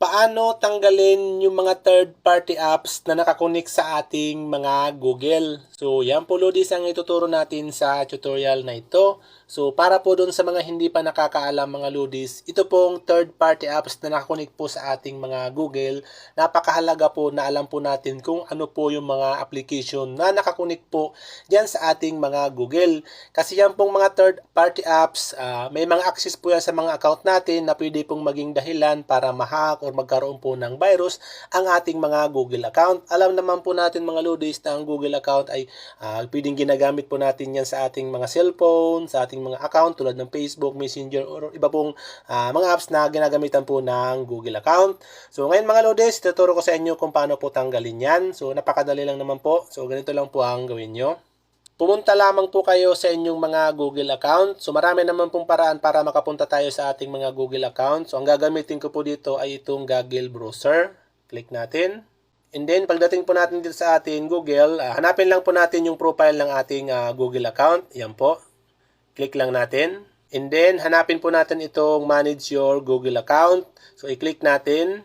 Paano tanggalin yung mga third-party apps na nakakunik sa ating mga Google? So, yan po Lodis ang ituturo natin sa tutorial na ito. So, para po dun sa mga hindi pa nakakaalam mga Lodis, ito pong third-party apps na nakakunik po sa ating mga Google. Napakahalaga po na alam po natin kung ano po yung mga application na nakakunik po dyan sa ating mga Google. Kasi yan pong mga third-party apps, ah, may mga access po yan sa mga account natin na pwede pong maging dahilan para mahack or magkaroon po ng virus ang ating mga Google account. Alam naman po natin mga Lodis na ang Google account ay ah, pwedeng ginagamit po natin yan sa ating mga cellphone, sa ating mga account tulad ng Facebook, Messenger, or iba pong ah, mga apps na ginagamitan po ng Google account. So ngayon mga Lodis, tuturo ko sa inyo kung paano po tanggalin yan. So napakadali lang naman po. So ganito lang po ang gawin nyo. Pumunta lamang po kayo sa inyong mga Google account. So marami naman pong paraan para makapunta tayo sa ating mga Google account. So ang gagamitin ko po dito ay itong Google Browser. Click natin. And then pagdating po natin dito sa ating Google, ah, hanapin lang po natin yung profile ng ating ah, Google account. Yan po. Click lang natin. And then hanapin po natin itong manage your Google account. So i-click natin.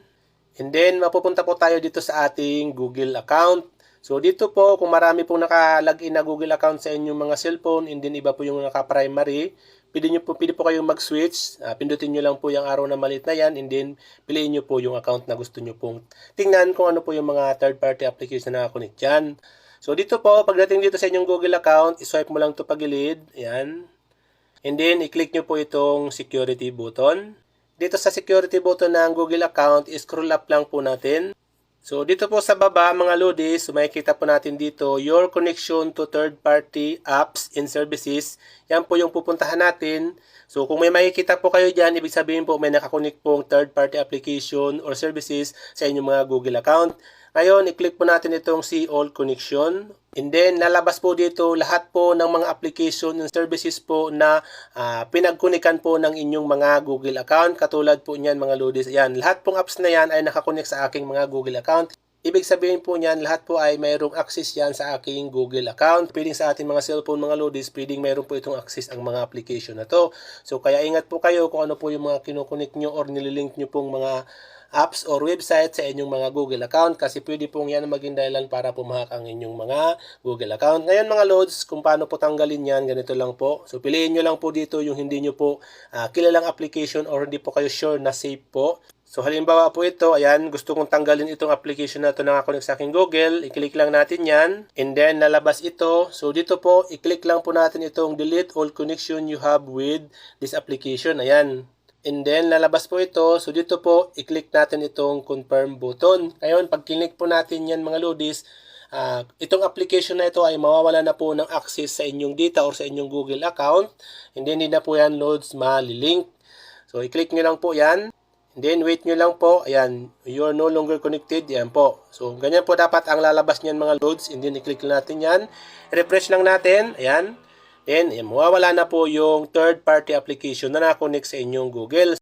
And then mapupunta po tayo dito sa ating Google account. So dito po kung marami pong naka-login na Google account sa inyong mga cellphone and then iba po yung naka-primary, pwede nyo po, pwede po kayong mag-switch. Ah, pindutin nyo lang po yung arrow na maliit na yan and then piliin nyo po yung account na gusto nyo pong tingnan kung ano po yung mga third-party application na nakakonect dyan. So dito po, pagdating dito sa inyong Google account, iswipe mo lang to pagilid. Ayan. And then, i-click nyo po itong security button. Dito sa security button ng Google account, scroll up lang po natin. So, dito po sa baba, mga Lodis, makikita po natin dito, your connection to third-party apps and services. Yan po yung pupuntahan natin. So, kung may makikita po kayo dyan, ibig sabihin po may nakakonect pong third-party application or services sa inyong mga Google account. Ngayon, i-click po natin itong see all connection. And then, lalabas po dito lahat po ng mga application and services po na ah, pinagkunikan po ng inyong mga Google account. Katulad po niyan mga Lodis. Ayan, lahat pong apps na yan ay nakakonek sa aking mga Google account. Ibig sabihin po niyan, lahat po ay mayroong access yan sa aking Google account. Pwedeng sa ating mga cellphone mga Lodis, pwedeng mayroon po itong access ang mga application na to. So, kaya ingat po kayo kung ano po yung mga kinukunik nyo or nililink nyo pong mga apps or website sa inyong mga Google account kasi pwede pong yan maging dahilan para pumahak ang inyong mga Google account. Ngayon mga loads, kung paano po tanggalin yan, ganito lang po. So piliin nyo lang po dito yung hindi nyo po ah, kilalang application or hindi po kayo sure na safe po. So halimbawa po ito, ayan, gusto kong tanggalin itong application na ito na connect sa aking Google. I-click lang natin yan. And then nalabas ito. So dito po, i-click lang po natin itong delete all connection you have with this application. Ayan. And then, lalabas po ito. So, dito po, i-click natin itong confirm button. Ngayon, pag click po natin yan mga lodis, ah, itong application na ito ay mawawala na po ng access sa inyong data or sa inyong Google account. And then, hindi na po yan loads malilink. So, i-click nyo lang po yan. And then, wait nyo lang po. Ayan, you are no longer connected. Yan po. So, ganyan po dapat ang lalabas niyan mga loads. And then, i-click natin yan. Refresh lang natin. Ayan. Then, mawawala na po yung third-party application na nakakonect sa inyong Google.